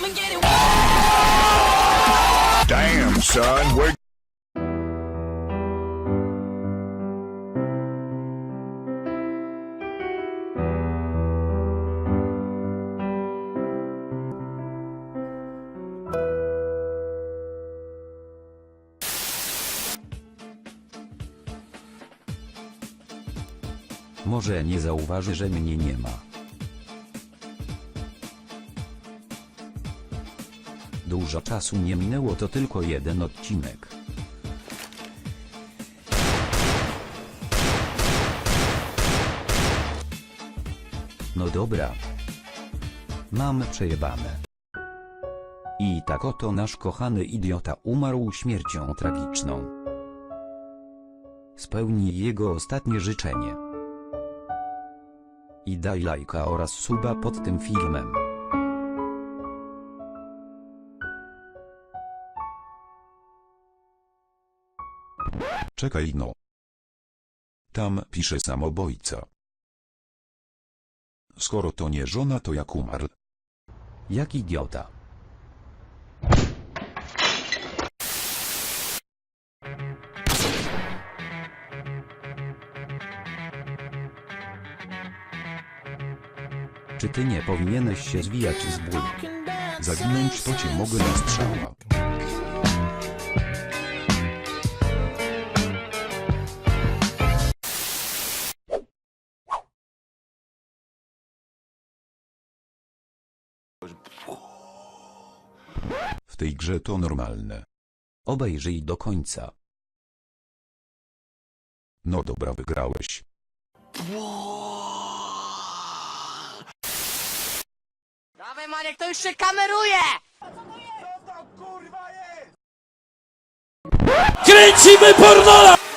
come and get it. Damn, son, we're Może nie zauważy, że mnie nie ma. Dużo czasu nie minęło, to tylko jeden odcinek. No dobra. Mam przejebane. I tak oto nasz kochany idiota umarł śmiercią tragiczną. Spełnij jego ostatnie życzenie. I daj lajka oraz suba pod tym filmem. Czekaj no. Tam pisze samobójca. Skoro to nie żona, to jak umarł? Jak idiota. Czy ty nie powinieneś się zwijać z bólu? Zaginąć to cię mogę na strzała. Tej grze to normalne. Obejrzyj do końca. No dobra, wygrałeś. Dawaj Marek, to już się kameruje! Kręcimy pornola!